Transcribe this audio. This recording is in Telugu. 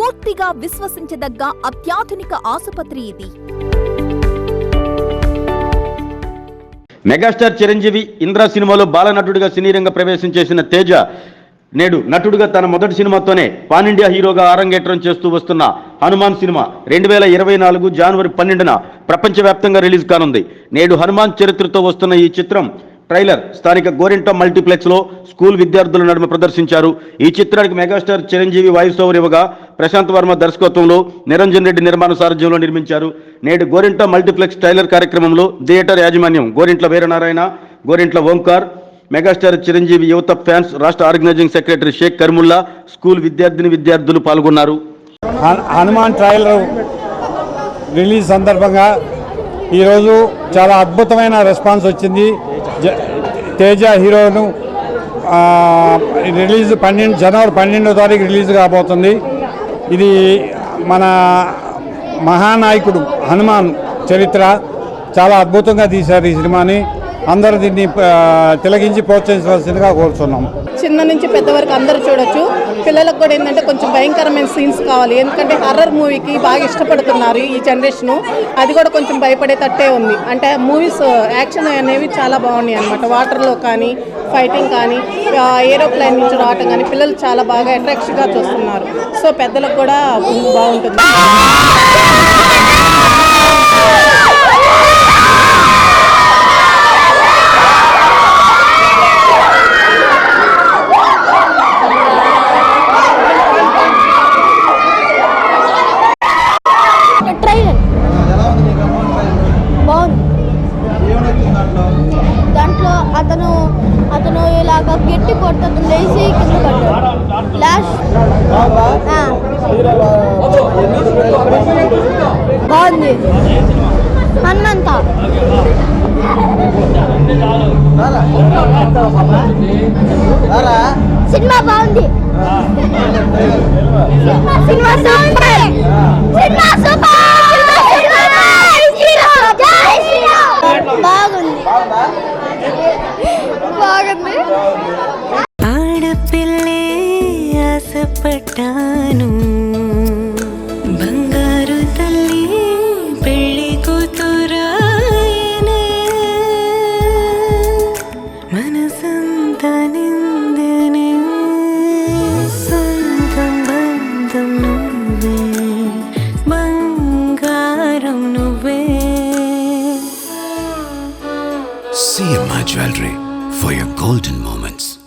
పూర్తిగా విశ్వసించదగ్గ అత్యాధునిక ఆసుపత్రి ఇది. మెగాస్టార్ చిరంజీవి ఇంద్ర సినిమాలో బాలనటుడిగా సినీ రంగ ప్రవేశం చేసిన తేజ నేడు నటుడుగా తన మొదటి సినిమాతోనే పాన్ ఇండియా హీరోగా ఆరంగేట్రం చేస్తూ వస్తున్న హనుమాన్ సినిమా రెండు వేల ఇరవై నాలుగు జనవరి పన్నెండున ప్రపంచవ్యాప్తంగా రిలీజ్ కానుంది. నేడు హనుమాన్ చరిత్రతో వస్తున్న ఈ చిత్రం ట్రైలర్ స్థానిక గోరింట మల్టీప్లెక్స్లో స్కూల్ విద్యార్థుల నడుమ ప్రదర్శించారు. ఈ చిత్రానికి మెగాస్టార్ చిరంజీవి వాయిస్ ఓవర్ ఇవ్వగా ప్రశాంత్ వర్మ దర్శకత్వంలో నిరంజన్ రెడ్డి నిర్మాణ సారథ్యంలో నిర్మించారు. నేడు గోరింట మల్టీప్లెక్స్ ట్రైలర్ కార్యక్రమంలో థియేటర్ యాజమాన్యం గోరింట్ల వీరనారాయణ గోరింట్ల ఓంకార్ మెగాస్టార్ చిరంజీవి యువత ఫ్యాన్స్ రాష్ట్ర organising secretary Shaik Karmulla school విద్యార్థిని విద్యార్థులు పాల్గొన్నారు. హన్- హనుమాన్ ట్రైలర్ రిలీజ్ సందర్భంగా ఈరోజు చాలా అద్భుతమైన రెస్పాన్స్ వచ్చింది. తేజ హీరోను రిలీజ్ పన్నెండు జనవరి పన్నెండో తారీఖు రిలీజ్ కాబోతుంది. ఇది మన మహానాయకుడు హనుమాన్ చరిత్ర. చాలా అద్భుతంగా తీశారు ఈ సినిమాని. అందరూ దీన్ని తిలగించి ప్రోత్సహించవలసిందిగా కోరుతున్నాం చిన్న నుంచి పెద్ద వరకు అందరూ చూడొచ్చు. పిల్లలకు కూడా ఏంటంటే కొంచెం భయంకరమైన సీన్స్ కావాలి. ఎందుకంటే హర్రర్ మూవీకి బాగా ఇష్టపడుతున్నారు ఈ జనరేషను. అది కూడా కొంచెం భయపడేటట్టే ఉంది. అంటే మూవీస్ యాక్షన్ అనేవి చాలా బాగున్నాయి అనమాట వాటర్లో కానీ ఫైటింగ్ కానీ ఏరోప్లేన్ నుంచి రావటం కానీ పిల్లలు చాలా బాగా అట్రాక్షన్గా చూస్తున్నారు. సో పెద్దలకు కూడా బాగుంటుంది. కొట్టద్దు లేచి కింద పడ్డాడు బాగుంది. అన్నంత. సినిమా బాగుంది. సినిమా బాగుంది. బాగుంది ఆడపిల్లే ఆశపడ్డాను CMI Jewelry for your golden moments.